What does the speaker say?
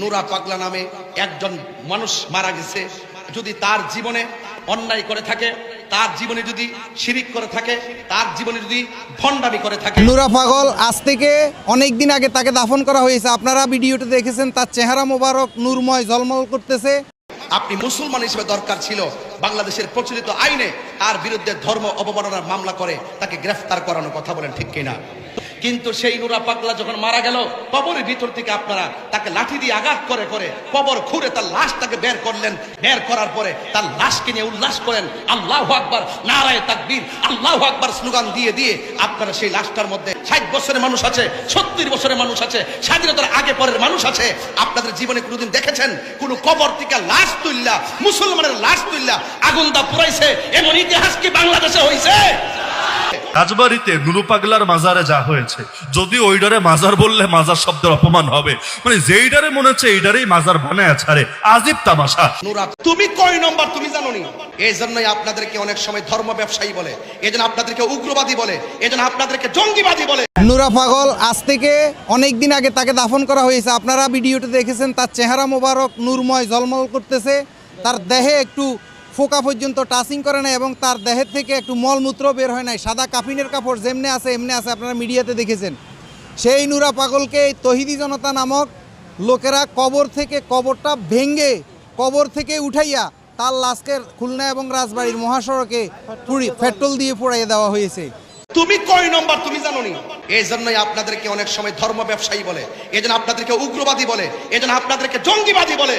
নুরা পাগলা নামে একজন মানুষ মারা গেছে। যদি তার জীবনে অন্যায় করে থাকে তার জীবনে যদি শিরিক করে থাকে তার জীবনে যদি ভণ্ডামি করে থাকে। নুরা পাগল আজ থেকে অনেক দিন আগে তাকে দাফন করা হয়েছে। আপনারা ভিডিওতে দেখেছেন তার চেহারা মোবারক নূরময় ঝলমল করতেছে। আপনি মুসলমান হিসেবে দরকার ছিল বাংলাদেশের প্রচলিত আইনে তার বিরুদ্ধে ধর্ম অবমাননার মামলা করে তাকে গ্রেফতার করানোর কথা বলেন ঠিক কিনা? কিন্তু সেই নুরা পাগলা যখন মারা গেল, কবরের ভিতর থেকে আপনারা তাকে লাঠি দিয়ে আঘাত করে করে কবর খুঁড়ে তার লাশটাকে বের করলেন। বের করার পরে তার লাশকে নিয়ে উল্লাস করেন, আল্লাহ আকবার, নারায় তাকবীর, আল্লাহ আকবার স্লোগান দিয়ে দিয়ে আপনারা সেই লাশটার মধ্যে ষাট বছরের মানুষ আছে, সত্তর বছরের মানুষ আছে, স্বাধীনতার আগে পরের মানুষ আছে। আপনাদের জীবনে কোনোদিন দেখেছেন? কোন কবর থেকে লাশ তুললা মুসলমানের লাশ তুললা আগুন দা পুরাইছে, এমন ইতিহাস কি বাংলাদেশে হয়েছে রাজবাড়িতে নুরু পাগলার মাজারে যা হয়েছে যদি ওইডারে মাজার বললে মাজার শব্দের অপমান হবে। মানে যেইডারে মনে হচ্ছে এইডারেই মাজার বানায় ছাড়ে আজিব তামাশা। নুরা তুমি কয় নম্বর তুমি জানো নি এই জন্যই আপনাদেরকে অনেক সময় ধর্ম ব্যবসায়ী বলে এই জন্য আপনাদেরকে উগ্রবাদী বলে এই জন্য আপনাদেরকে জঙ্গিবাদী বলে। নুরা পাগল আজ থেকে অনেক দিন আগে তাকে দাফন করা হয়েছে। আপনারা ভিডিওতে দেখেছেন তার চেহারা মোবারক নূরময় জলমল করতেছে। তার দেহে একটু ফোকা পর্যন্ত টাচিং করে না এবং তার দেহের থেকে একটু মলমূত্র বের হয় নাই। সাদা কাফিনের কাপড় যেমনে আছে, এমনি আছে, আপনারা মিডিয়াতে দেখেছেন। সেই নুরা পাগলকে তহিদি জনতা নামক লোকেরা কবর থেকে কবরটা ভেঙ্গে কবর থেকে উঠাইয়া তার লাশকে খুলনা এবং রাজবাড়ির মহাসড়কে পেট্রোল দিয়ে পোড়াইয়ে দেওয়া হয়েছে। তুমি কয় নম্বর তুমি জানো নি এই জন্যই আপনাদেরকে অনেক সময় ধর্ম ব্যবসায়ী বলে এই জন্য আপনাদেরকে উগ্রবাদী বলে এই জন্য আপনাদেরকে জঙ্গিবাদী বলে।